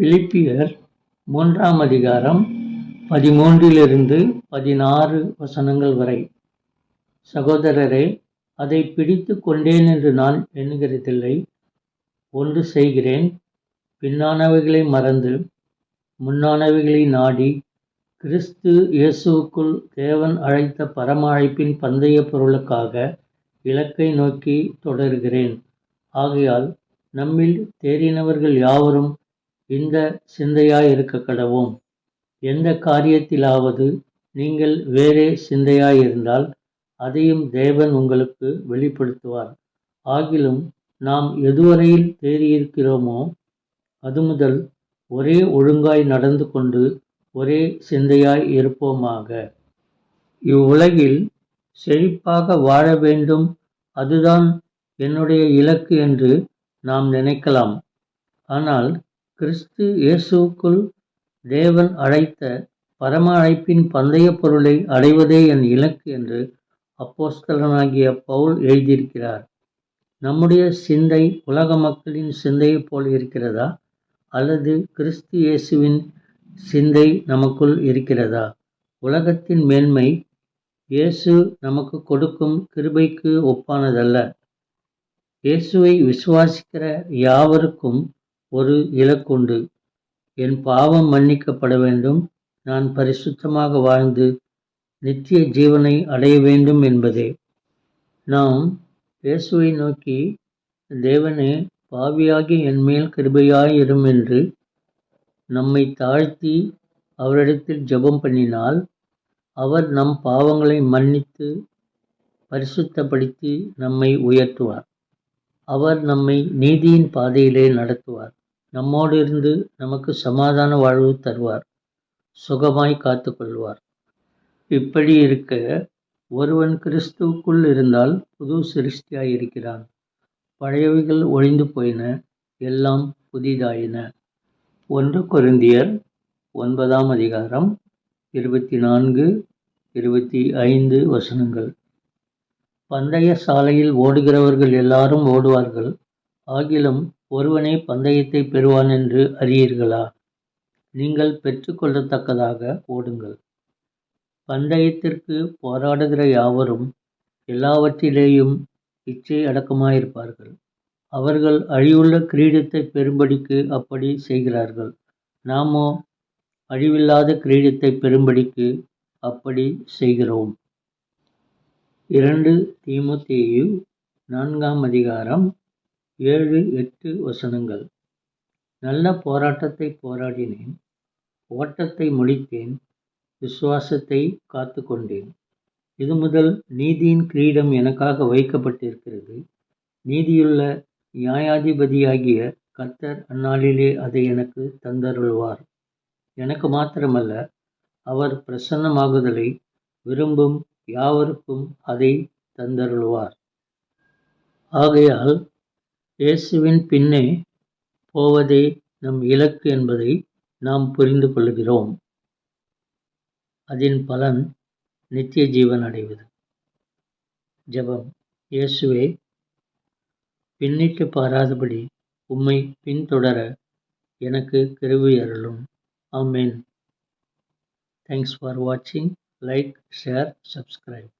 பிலிப்பியர் மூன்றாம் அதிகாரம் பதிமூன்றிலிருந்து பதினாறு வசனங்கள் வரை. சகோதரரே அதை பிடித்து கொண்டேன் என்று நான் எண்ணுகிறதில்லை. ஒன்று செய்கிறேன். பின்னானவைகளை மறந்து முன்னானவைகளை நாடி கிறிஸ்து இயேசுவுக்குள் தேவன் அழைத்த பரம அழைப்பின் பந்தய பொருளுக்காக இலக்கை நோக்கி தொடர்கிறேன். ஆகையால் நம்மில் தேறினவர்கள் யாவரும் இந்த சிந்தையாயிருக்க கடவோம் எந்த காரியத்திலாவது நீங்கள் வேறே சிந்தையாயிருந்தால் அதையும் தேவன் உங்களுக்கு வெளிப்படுத்துவார். ஆகிலும் நாம் எதுவரையில் தேறியிருக்கிறோமோ அது முதல் ஒரே ஒழுங்காய் நடந்து கொண்டு ஒரே சிந்தையாய் இருப்போமாக. இவ்வுலகில் செழிப்பாக வாழ வேண்டும் அதுதான் என்னுடைய இலக்கு என்று நாம் நினைக்கலாம். ஆனால் கிறிஸ்து இயேசுவுக்குள் தேவன் அழைத்த பரம அழைப்பின் பந்தய பொருளை அடைவதே என் இலக்கு என்று அப்போஸ்தலனாகிய பவுல் எழுதியிருக்கிறார். நம்முடைய சிந்தை உலக மக்களின் சிந்தையைப் போல் இருக்கிறதா? அல்லது கிறிஸ்து இயேசுவின் சிந்தை நமக்குள் இருக்கிறதா? உலகத்தின் மேன்மை இயேசு நமக்கு கொடுக்கும் கிருபைக்கு ஒப்பானதல்ல. இயேசுவை விசுவாசிக்கிற யாவருக்கும் ஒரு இலக்குண்டு. என் பாவம் மன்னிக்கப்பட வேண்டும். நான் பரிசுத்தமாக வாழ்ந்து நித்திய ஜீவனை அடைய வேண்டும் என்பதே. நாம் இயேசுவை நோக்கி தேவனே பாவியாகி என்மேல் கிருபையாயிரும் என்று நம்மை தாழ்த்தி அவரிடத்தில் ஜெபம் பண்ணினால் அவர் நம் பாவங்களை மன்னித்து பரிசுத்தப்படுத்தி நம்மை உயர்த்துவார். அவர் நம்மை நீதியின் பாதையிலே நடத்துவார். நம்மோடு இருந்து நமக்கு சமாதான வாழ்வு தருவார். சுகமாய் காத்து கொள்வார். இப்படி இருக்க ஒருவன் கிறிஸ்துவுக்குள் இருந்தால் புது சிருஷ்டியாய் இருக்கிறான். பழையவைகள் ஒழிந்து போயின எல்லாம் புதிதாயின. ஒன்று குருந்தியர் ஒன்பதாம் அதிகாரம் இருபத்தி நான்கு இருபத்தி ஐந்து வசனங்கள். பந்தய சாலையில் ஓடுகிறவர்கள் எல்லாரும் ஓடுவார்கள். ஆகிலும் ஒருவனே பந்தயத்தை பெறுவான் என்று அறியீர்களா? நீங்கள் பெற்றுக்கொள்ளத்தக்கதாக ஓடுங்கள். பந்தயத்திற்கு போராடுகிற யாவரும் எல்லாவற்றிலேயும் இச்சை அடக்கமாயிருப்பார்கள். அவர்கள் அழிவுள்ள கிரீடத்தை பெறும்படிக்கு அப்படி செய்கிறார்கள். நாமோ அழிவில்லாத கிரீடத்தை பெறும்படிக்கு அப்படி செய்கிறோம். இரண்டு தீமோத்தேயு நான்காம் அதிகாரம் ஏழு எட்டு வசனங்கள். நல்ல போராட்டத்தை போராடினேன். ஓட்டத்தை முடித்தேன் விசுவாசத்தை காத்து கொண்டேன் இது முதல் நீதியின் கிரீடம் எனக்காக வைக்கப்பட்டிருக்கிறது. நீதியுள்ள நியாயாதிபதியாகிய கர்த்தர் அந்நாளிலே அதை எனக்கு தந்தருள்வார். எனக்கு மாத்திரமல்ல அவர் பிரசன்னமாகுதலை விரும்பும் யாவருக்கும் அதை தந்தருள்வார். ஆகையால் இயேசுவின் பின்னே போவதே நம் இலக்கு என்பதை நாம் புரிந்து கொள்கிறோம். அதன் பலன் நித்திய ஜீவன் அடைவது. ஜெபம். இயேசுவே பின்னிட்டு பாராதபடி உம்மை பின்தொடர எனக்கு கருவி அருளும். ஆமேன். தேங்க்ஸ் ஃபார் வாட்சிங் லைக் ஷேர் சப்ஸ்கிரைப்